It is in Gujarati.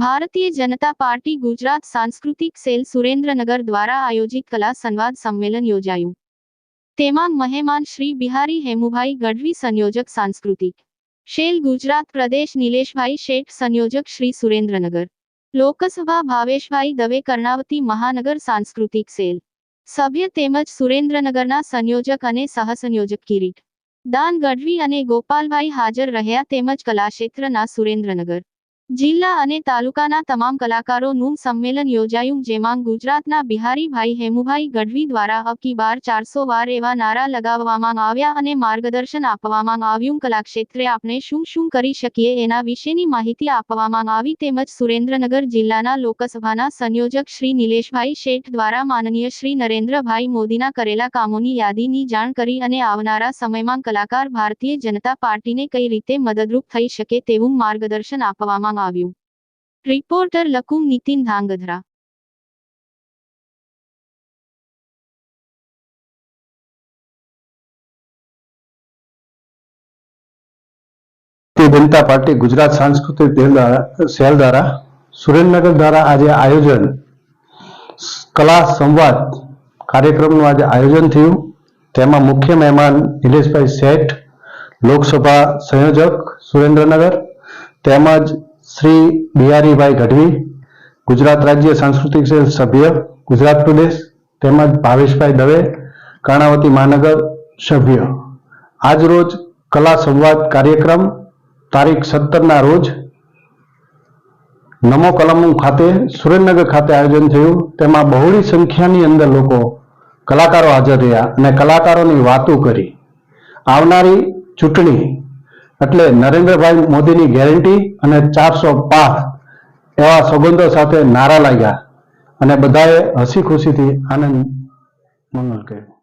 ભારતીય જનતા પાર્ટી ગુજરાત સાંસ્કૃતિક સેલ સુરેન્દ્રનગર દ્વારા આયોજિત કલા સંવાદ સંમેલન યોજાયું તેમાં મહેમાન શ્રી બિહારી હેમુભાઈ ગઢવી સંયોજક સાંસ્કૃતિક શેલ ગુજરાત પ્રદેશ નિલેશભાઈ શેઠ સંયોજક શ્રી સુરેન્દ્રનગર લોકસભા ભાવેશભાઈ દવે કર્ણાવતી મહાનગર સાંસ્કૃતિક સેલ સભ્ય તેમજ સુરેન્દ્રનગરના સંયોજક અને સહસંયોજક કિરીટ દાન ગઢવી અને ગોપાલભાઈ હાજર રહ્યા તેમજ કલાક્ષેત્રના સુરેન્દ્રનગર જિલ્લા અને તાલુકાના તમામ કલાકારોનું સંમેલન યોજાયું, જેમાં ગુજરાતના બિહારીભાઈ હેમુભાઈ ગઢવી દ્વારા અબકી બાર ચારસો વાર એવા નારા લગાવવામાં આવ્યા અને માર્ગદર્શન આપવામાં આવ્યું. કલાક્ષેત્રે આપણે શું શું કરી શકીએ એના વિશેની માહિતી આપવામાં આવી તેમજ સુરેન્દ્રનગર જિલ્લાના લોકસભાના સંયોજક શ્રી નિલેશભાઈ શેઠ દ્વારા માનનીય શ્રી નરેન્દ્રભાઈ મોદીના કરેલા કામોની યાદીની જાણ કરી અને આવનારા સમયમાં કલાકાર ભારતીય જનતા પાર્ટીને કઈ રીતે મદદરૂપ થઈ શકે તેવું માર્ગદર્શન આપવામાં આવ્યું. રિપોર્ટર લકુમ નીતિન ધાંગધ્રા. જનતા પાર્ટી ગુજરાત સાંસ્કૃતિક સેલ દ્વારા સુરેન્દ્રનગર દ્વારા આજે આયોજન કલા સંવાદ કાર્યક્રમનું આજે આયોજન થયું. તેમાં મુખ્ય મહેમાન નિલેશભાઈ શેઠ, લોકસભા સંયોજક સુરેન્દ્રનગર, તેમજ શ્રી બિહારીભાઈ ગઢવી, ગુજરાત રાજ્ય સાંસ્કૃતિક સભ્ય, ગુજરાત પ્રદેશ તેમજ ભાવેશભાઈ દવે, કર્ણાવતી મહાનગર સભ્ય. આજ રોજ કલા સંવાદ કાર્યક્રમ તારીખ સત્તરના રોજ નમો કલમ ખાતે સુરેન્દ્રનગર ખાતે આયોજન થયું. તેમાં બહોળી સંખ્યાની અંદર લોકો કલાકારો હાજર રહ્યા અને કલાકારોની વાતો કરી. આવનારી ચૂંટણી એટલે નરેન્દ્રભાઈ મોદીની ગેરંટી અને ચારસો પાર એવા સંબંધો સાથે નારા લાગ્યા. અને બધાએ હસી ખુશીથી આનંદ, મંગલ કર્યું.